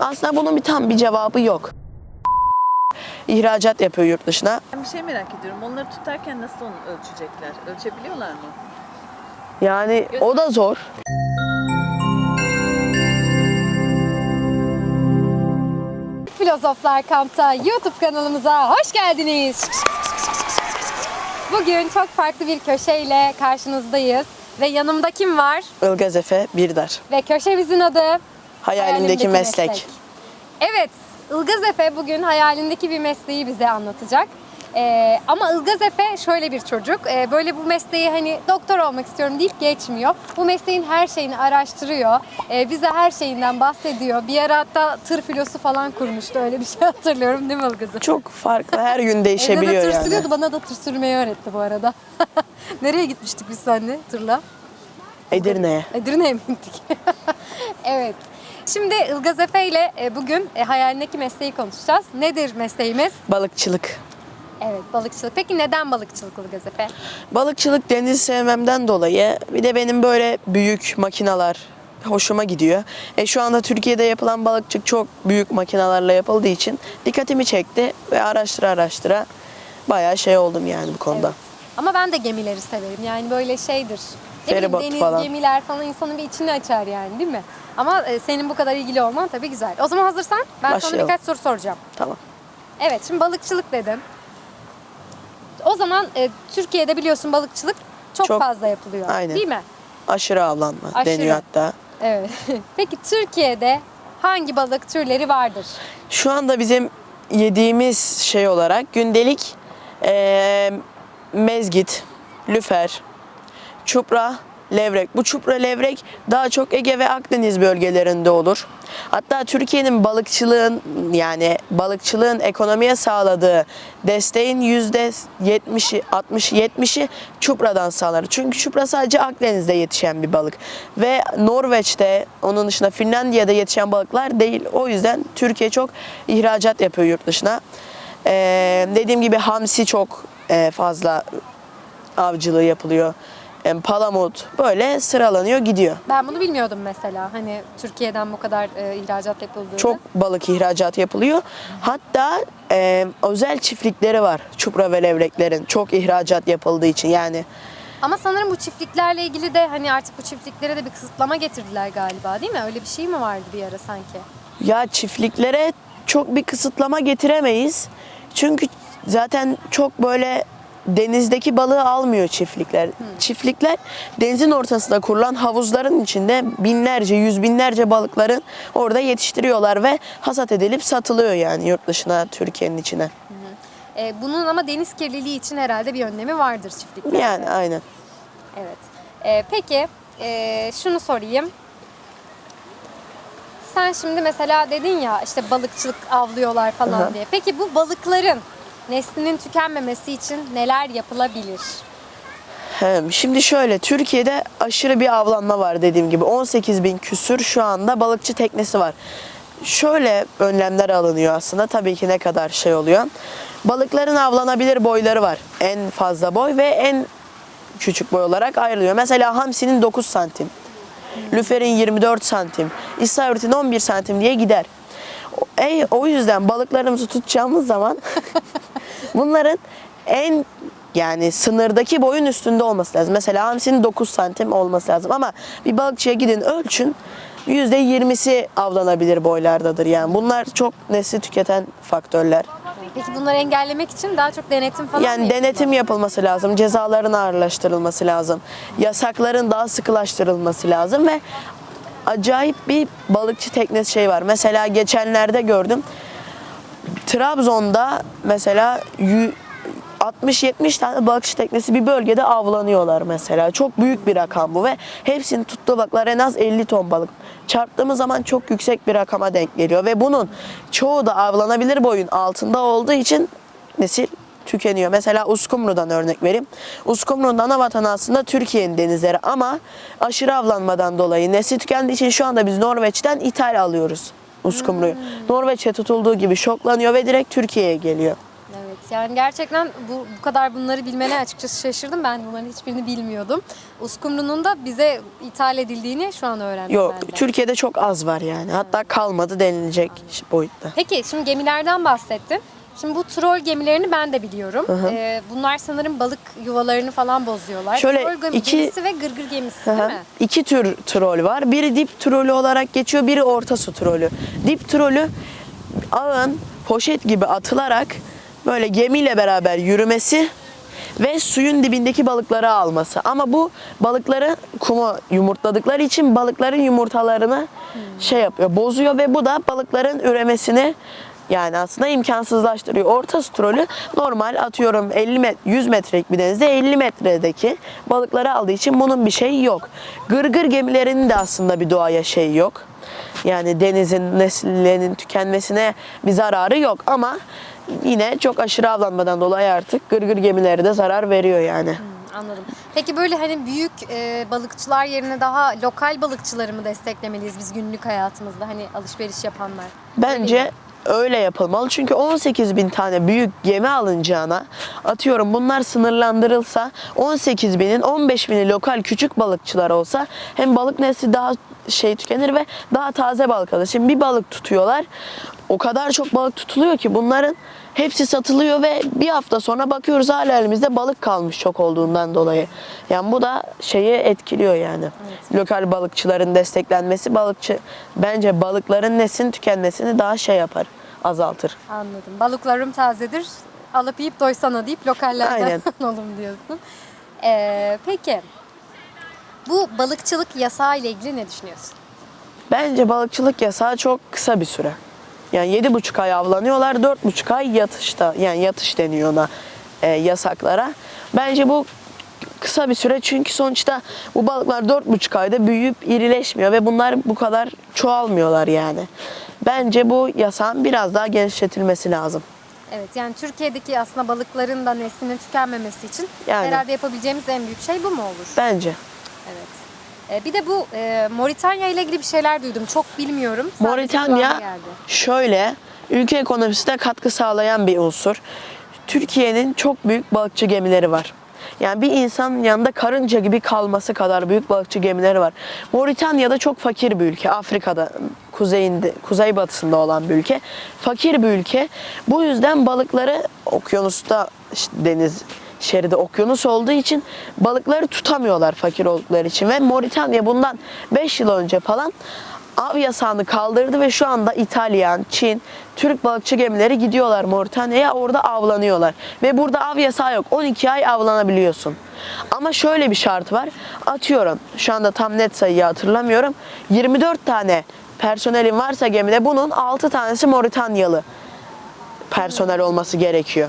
Aslında bunun bir tam bir cevabı yok. İhracat yapıyor yurt dışına. Ben bir şey merak ediyorum. Onları tutarken nasıl onu ölçecekler? Ölçebiliyorlar mı? Yani o da zor. Filozoflar Kamp'ta YouTube kanalımıza hoş geldiniz. Bugün çok farklı bir köşeyle karşınızdayız. Ve yanımda kim var? Ilgaz Efe Birdar. Ve köşemizin adı Hayalimdeki meslek. Evet, Ilgaz Efe bugün hayalindeki bir mesleği bize anlatacak. Ee, ama Ilgaz Efe şöyle bir çocuk. Ee, böyle bu mesleği hani doktor olmak istiyorum deyip geçmiyor. Bu mesleğin her şeyini araştırıyor. Ee, bize her şeyinden bahsediyor. Bir ara hatta tır filosu falan kurmuştu. Öyle bir şey hatırlıyorum değil mi Ilgaz'ı? Çok farklı her gün Evde değişebiliyor de tır yani. sürüyordu. Bana da tır sürmeyi öğretti bu arada. Nereye gitmiştik biz seninle tırla? Edirne'ye. Edirne'ye mi gittik? evet. Şimdi Ilgaz Efe ile e, bugün e, hayalindeki mesleği konuşacağız. Nedir mesleğimiz? Balıkçılık. Evet balıkçılık. Peki neden balıkçılık Ilgaz Efe? Balıkçılık deniz sevmemden dolayı bir de benim böyle büyük makinalar hoşuma gidiyor. E şu anda Türkiye'de yapılan balıkçılık çok büyük makinalarla yapıldığı için dikkatimi çekti ve araştıra araştıra bayağı şey oldum yani bu konuda. Evet. Ama ben de gemileri severim. Yani böyle şeydir. Ne Feribot deniz falan. gemiler falan insanın bir içini açar yani değil mi? Ama e, senin bu kadar ilgili olman tabii güzel. O zaman hazırsan ben sana Başlayalım. birkaç soru soracağım. Tamam. Evet şimdi balıkçılık dedin. O zaman e, Türkiye'de biliyorsun balıkçılık çok, Çok. fazla yapılıyor. Aynen. Değil mi? Aşırı avlanma Aşırı. deniyor hatta. Evet. Peki Türkiye'de hangi balık türleri vardır? Şu anda bizim yediğimiz şey olarak gündelik eee, mezgit, lüfer, çupra, levrek. Bu çupra levrek daha çok Ege ve Akdeniz bölgelerinde olur. Hatta Türkiye'nin balıkçılığın yani balıkçılığın ekonomiye sağladığı desteğin yüzde 70'i 60 70'i çupradan sağlanır. Çünkü çupra sadece Akdeniz'de yetişen bir balık ve Norveç'te onun dışında Finlandiya'da yetişen balıklar değil. O yüzden Türkiye çok ihracat yapıyor yurt dışına. Ee, dediğim gibi hamsi çok fazla avcılığı yapılıyor. Em, Palamut böyle sıralanıyor gidiyor. Ben bunu bilmiyordum mesela. Hani Türkiye'den bu kadar e, ihracat yapıldığını. Çok balık ihracatı yapılıyor. Hatta e, özel çiftlikleri var çupra ve levreklerin çok ihracat yapıldığı için yani. Ama sanırım bu çiftliklerle ilgili de hani artık bu çiftliklere de bir kısıtlama getirdiler galiba değil mi? Öyle bir şey mi vardı bir ara sanki? Ya çiftliklere çok bir kısıtlama getiremeyiz. Çünkü zaten çok böyle denizdeki balığı almıyor çiftlikler. Çiftlikler denizin ortasında kurulan havuzların içinde binlerce, yüz binlerce balıkların orada yetiştiriyorlar ve hasat edilip satılıyor yani yurt dışına, Türkiye'nin içine. E, bunun ama deniz kirliliği için herhalde bir önlemi vardır çiftliklerde. Yani aynen. Evet. E, peki e, şunu sorayım. Sen şimdi mesela dedin ya işte balıkçılık avlıyorlar falan Aha. diye. Peki bu balıkların neslinin tükenmemesi için neler yapılabilir? Şimdi şöyle Türkiye'de aşırı bir avlanma var dediğim gibi 18 bin küsür şu anda balıkçı teknesi var. Şöyle önlemler alınıyor aslında tabii ki ne kadar şey oluyor. Balıkların avlanabilir boyları var. En fazla boy ve en küçük boy olarak ayrılıyor. Mesela hamsinin 9 santim, lüferin 24 santim, istavritin 11 santim diye gider. E, o yüzden balıklarımızı tutacağımız zaman bunların en yani sınırdaki boyun üstünde olması lazım. Mesela hamsinin 9 santim olması lazım ama bir balıkçıya gidin ölçün %20'si avlanabilir boylardadır yani. Bunlar çok nesli tüketen faktörler. Peki bunları engellemek için daha çok denetim falan mı Yani yapılmalı? denetim yapılması lazım, cezaların ağırlaştırılması lazım, yasakların daha sıkılaştırılması lazım ve acayip bir balıkçı teknesi şey var. Mesela geçenlerde gördüm. Trabzon'da mesela yü- 60-70 tane balıkçı teknesi bir bölgede avlanıyorlar mesela. Çok büyük bir rakam bu ve hepsinin tuttuğu balıklar en az 50 ton balık. Çarptığımız zaman çok yüksek bir rakama denk geliyor ve bunun çoğu da avlanabilir boyun altında olduğu için nesil tükeniyor. Mesela Uskumru'dan örnek vereyim. Uskumru'nun ana vatanı aslında Türkiye'nin denizleri ama aşırı avlanmadan dolayı nesli tükendiği için şu anda biz Norveç'ten ithal alıyoruz Uskumru'yu. Norveç'e tutulduğu gibi şoklanıyor ve direkt Türkiye'ye geliyor. Evet. yani gerçekten bu, bu kadar bunları bilmene açıkçası şaşırdım. Ben bunların hiçbirini bilmiyordum. Uskumru'nun da bize ithal edildiğini şu an öğrendim Yok ben de. Türkiye'de çok az var yani. Hatta kalmadı denilecek boyutta. Peki şimdi gemilerden bahsettin. Şimdi bu troll gemilerini ben de biliyorum. Ee, bunlar sanırım balık yuvalarını falan bozuyorlar. Şöyle troll iki- gemisi ve gırgır gemisi Hı değil hı. mi? İki tür trol var. Biri dip trolü olarak geçiyor, biri orta su trolü. Dip trolü ağın poşet gibi atılarak böyle gemiyle beraber yürümesi ve suyun dibindeki balıkları alması. Ama bu balıkları kuma yumurtladıkları için balıkların yumurtalarını şey yapıyor, bozuyor ve bu da balıkların üremesini yani aslında imkansızlaştırıyor. Orta su trolü normal atıyorum 50 met 100 metrelik bir denizde 50 metredeki balıkları aldığı için bunun bir şeyi yok. Gırgır gemilerinin de aslında bir doğaya şey yok. Yani denizin nesillerinin tükenmesine bir zararı yok ama yine çok aşırı avlanmadan dolayı artık gırgır gemileri de zarar veriyor yani. Anladım. Peki böyle hani büyük e, balıkçılar yerine daha lokal balıkçıları mı desteklemeliyiz biz günlük hayatımızda hani alışveriş yapanlar? Bence öyle yapılmalı. Çünkü 18 bin tane büyük gemi alınacağına atıyorum bunlar sınırlandırılsa 18 binin 15 bini lokal küçük balıkçılar olsa hem balık nesli daha şey tükenir ve daha taze balık alır. Şimdi bir balık tutuyorlar. O kadar çok balık tutuluyor ki bunların hepsi satılıyor ve bir hafta sonra bakıyoruz hala elimizde balık kalmış çok olduğundan dolayı. Yani bu da şeyi etkiliyor yani. Lokal balıkçıların desteklenmesi balıkçı bence balıkların neslin tükenmesini daha şey yapar, azaltır. Anladım. Balıklarım tazedir. Alıp yiyip doysana deyip lokallerden Aynen. alalım diyorsun. Ee, peki bu balıkçılık yasağı ile ilgili ne düşünüyorsun? Bence balıkçılık yasağı çok kısa bir süre. Yani yedi buçuk ay avlanıyorlar, dört buçuk ay yatışta. Yani yatış deniyor ona e, yasaklara. Bence bu kısa bir süre çünkü sonuçta bu balıklar dört buçuk ayda büyüyüp irileşmiyor ve bunlar bu kadar çoğalmıyorlar yani. Bence bu yasağın biraz daha genişletilmesi lazım. Evet yani Türkiye'deki aslında balıkların da neslinin tükenmemesi için Yani. herhalde yapabileceğimiz en büyük şey bu mu olur? Bence. Evet. Ee, bir de bu e, Moritanya ile ilgili bir şeyler duydum. Çok bilmiyorum. Sadece Moritanya şöyle ülke ekonomisine katkı sağlayan bir unsur. Türkiye'nin çok büyük balıkçı gemileri var. Yani bir insanın yanında karınca gibi kalması kadar büyük balıkçı gemileri var. Moritanya'da çok fakir bir ülke. Afrika'da kuzeyinde, kuzeybatısında olan bir ülke. Fakir bir ülke. Bu yüzden balıkları okyanusta işte deniz şeridi okyanus olduğu için balıkları tutamıyorlar fakir oldukları için ve Moritanya bundan 5 yıl önce falan av yasağını kaldırdı ve şu anda İtalyan, Çin, Türk balıkçı gemileri gidiyorlar Moritanya'ya orada avlanıyorlar. Ve burada av yasağı yok. 12 ay avlanabiliyorsun. Ama şöyle bir şart var. Atıyorum şu anda tam net sayıyı hatırlamıyorum. 24 tane personelin varsa gemide bunun 6 tanesi Moritanyalı personel olması gerekiyor.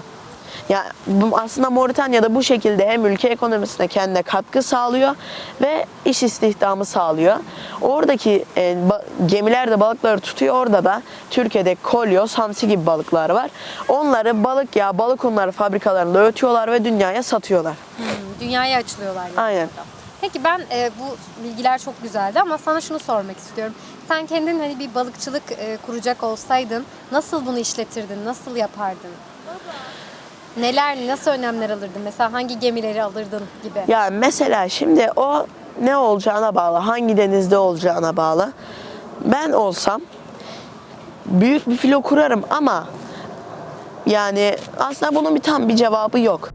Ya bu- aslında Moritanya'da bu şekilde hem ülke ekonomisine kendine katkı sağlıyor ve iş istihdamı sağlıyor. Oradaki e, ba- gemiler de balıkları tutuyor. Orada da Türkiye'de kolyoz, hamsi gibi balıklar var. Onları balık yağı, balık unları fabrikalarında öğütüyorlar ve dünyaya satıyorlar. Hmm, dünyaya açılıyorlar. yani Aynen. Peki ben e, bu bilgiler çok güzeldi ama sana şunu sormak istiyorum. Sen kendin hani bir balıkçılık e, kuracak olsaydın nasıl bunu işletirdin? Nasıl yapardın? Neler, nasıl önlemler alırdın? Mesela hangi gemileri alırdın gibi. Ya mesela şimdi o ne olacağına bağlı, hangi denizde olacağına bağlı. Ben olsam büyük bir filo kurarım ama yani aslında bunun bir tam bir cevabı yok.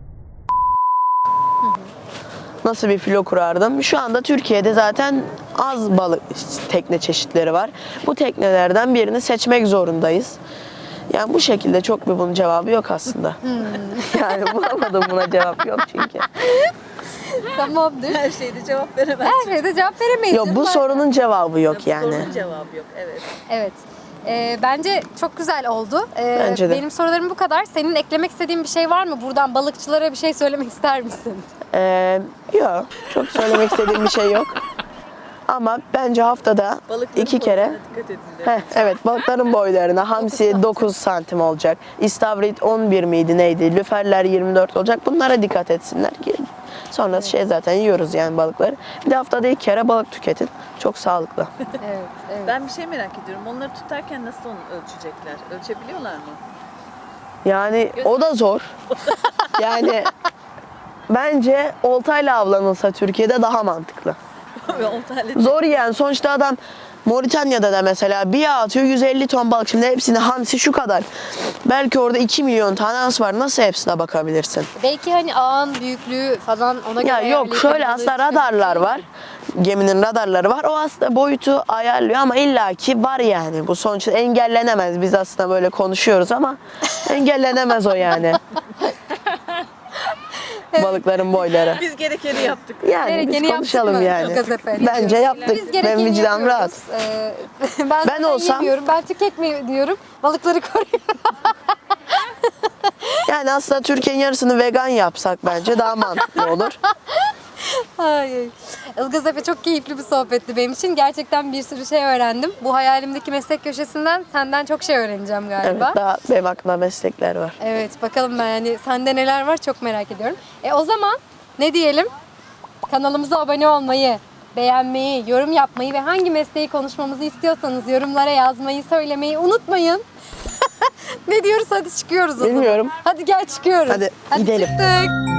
Nasıl bir filo kurardım? Şu anda Türkiye'de zaten az balık tekne çeşitleri var. Bu teknelerden birini seçmek zorundayız. Yani bu şekilde çok bir bunun cevabı yok aslında. yani bulamadım buna cevap yok çünkü. Tamamdır. Her şeyde cevap veremez. Her şeyde cevap veremeyiz. Yok bu sorunun cevabı yok yani. Sorunun cevabı yok. Evet. Evet. Ee, bence çok güzel oldu. Ee, Bence de. Benim sorularım bu kadar. Senin eklemek istediğin bir şey var mı? Buradan balıkçılara bir şey söylemek ister misin? Ee, yok. Çok söylemek istediğim bir şey yok. Ama bence haftada Balıkların iki kere. Heh, evet balıkların boylarına hamsi 9 santim olacak. İstavrit 11 miydi neydi? Lüferler 24 olacak. Bunlara dikkat etsinler ki sonra şey zaten yiyoruz yani balıkları. Bir de haftada iki kere balık tüketin. Çok sağlıklı. Evet, evet. Ben bir şey merak ediyorum. Onları tutarken nasıl onu ölçecekler? Ölçebiliyorlar mı? Yani o da zor. Yani bence oltayla avlanılsa Türkiye'de daha mantıklı. Zor yani. Sonuçta adam Moritanya'da da mesela bir yağ atıyor 150 ton balık. Şimdi hepsini hamsi şu kadar. Belki orada 2 milyon tane hamsi var. Nasıl hepsine bakabilirsin? Belki hani ağın büyüklüğü falan ona göre Ya yok şöyle aslında radarlar var. Geminin radarları var. O aslında boyutu ayarlıyor ama illaki var yani. Bu sonuçta engellenemez. Biz aslında böyle konuşuyoruz ama engellenemez o yani. Balıkların boyları. biz gerekeni yaptık. Yani Gerekeni biz yaptık konuşalım mı yani. Bence yaptık. Biz gerekeni Benim vicdanım rahat. yapıyoruz. Ee, ben, Ben zaten olsam- yemiyorum, ben tüketmiyorum diyorum. Balıkları koruyorum. Yani aslında Türkiye'nin yarısını vegan yapsak bence daha mantıklı olur. Ay. Ilgaz Efe çok keyifli bir sohbetti benim için. Gerçekten bir sürü şey öğrendim. Bu hayalimdeki meslek köşesinden senden çok şey öğreneceğim Evet, galiba. daha benim aklımda meslekler var. Evet bakalım ben yani sende neler var çok merak ediyorum. E o zaman ne diyelim? Kanalımıza abone olmayı, beğenmeyi, yorum yapmayı ve hangi mesleği konuşmamızı istiyorsanız yorumlara yazmayı, söylemeyi unutmayın. ne diyoruz hadi çıkıyoruz o zaman. Bilmiyorum. Hadi gel çıkıyoruz. Hadi gidelim. çıktık.